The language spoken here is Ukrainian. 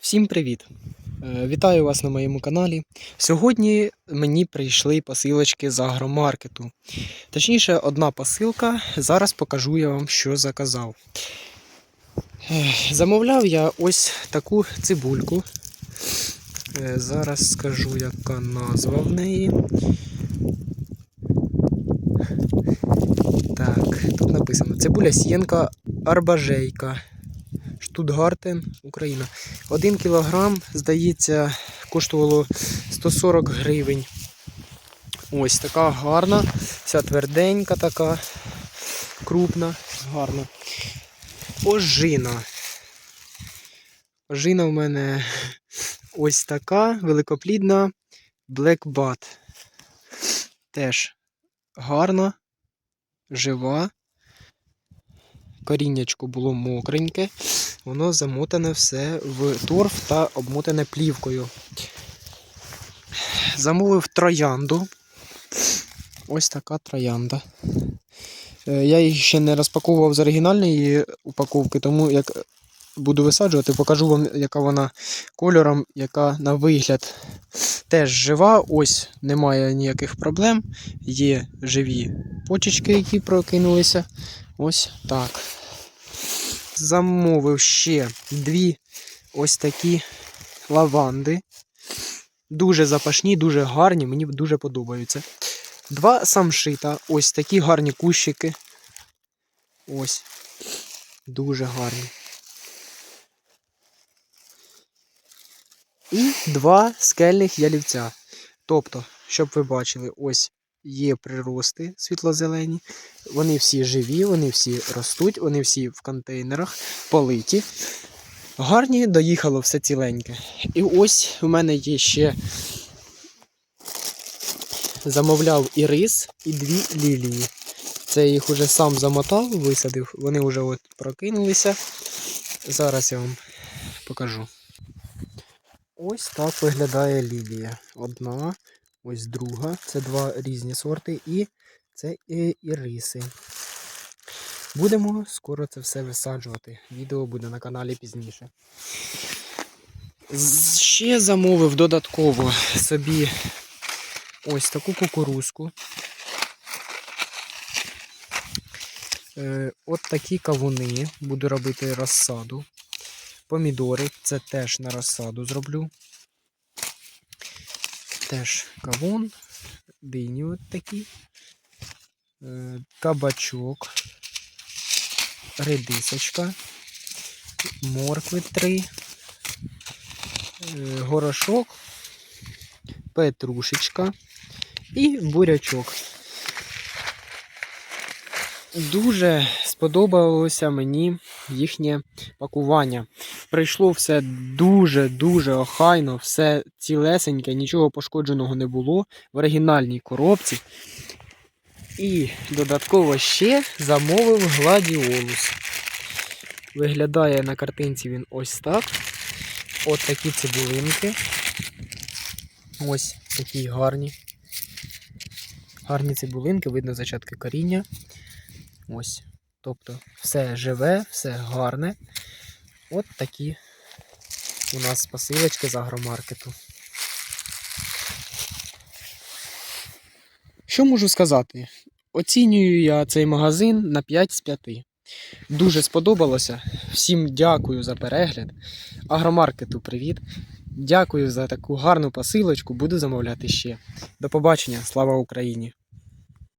Всім привіт! Е, Вітаю вас на моєму каналі. Сьогодні мені прийшли посилочки з агромаркету. Точніше, одна посилка. Зараз покажу я вам, що заказав. Е, Замовляв я ось таку цибульку. Е, Зараз скажу, яка назва в неї. Так, тут написано цибуля сієнка арбажейка. Штутгартен, Україна. Один кілограм, здається, коштувало 140 гривень. Ось така гарна, вся тверденька така, крупна, гарна. Ожина. Ожина в мене ось така, великоплідна, Black Bat. Теж гарна, жива. Коріннячко було мокреньке. Воно замотане все в торф та обмотане плівкою. Замовив троянду. Ось така троянда. Е, Я її ще не розпаковував з оригінальної упаковки, тому як буду висаджувати, покажу вам, яка вона кольором, яка на вигляд теж жива. Ось немає ніяких проблем. Є живі почечки, які прокинулися. Ось так замовив ще дві ось такі лаванди. Дуже запашні, дуже гарні, мені дуже подобаються. Два самшита, ось такі гарні кущики. Ось. Дуже гарні. І два скельних ялівця. Тобто, щоб ви бачили, ось є прирости світло-зелені. Вони всі живі, вони всі ростуть, вони всі в контейнерах политі. Гарні, доїхало все ціленьке. І ось у мене є ще замовляв і рис, і дві лілії. Це їх уже сам замотав, висадив, вони вже от прокинулися. Зараз я вам покажу. Ось так виглядає лілія. Одна, ось друга. Це два різні сорти, і це і, і. Будемо скоро це все висаджувати. Відео буде на каналі пізніше. Ще замовив додатково собі ось таку кукурузку. Е, от такі кавуни. Буду робити розсаду. Помідори, це теж на розсаду зроблю. Теж кавун, дині от такі, е, кабачок, редисочка, моркви три, е, горошок, петрушечка. І бурячок. Дуже сподобалося мені їхнє пакування. Прийшло все дуже-дуже охайно, все цілесеньке, нічого пошкодженого не було в оригінальній коробці. І додатково ще замовив гладіолус. Виглядає на картинці він ось так. От такі цибулинки. Ось такі гарні. Гарні цибулинки, видно зачатки коріння. Ось. Тобто все живе, все гарне. От такі у нас посилочки з агромаркету. Що можу сказати? Оцінюю я цей магазин на 5 з 5. Дуже сподобалося. Всім дякую за перегляд. Агромаркету привіт. Дякую за таку гарну посилочку. Буду замовляти ще. До побачення. Слава Україні!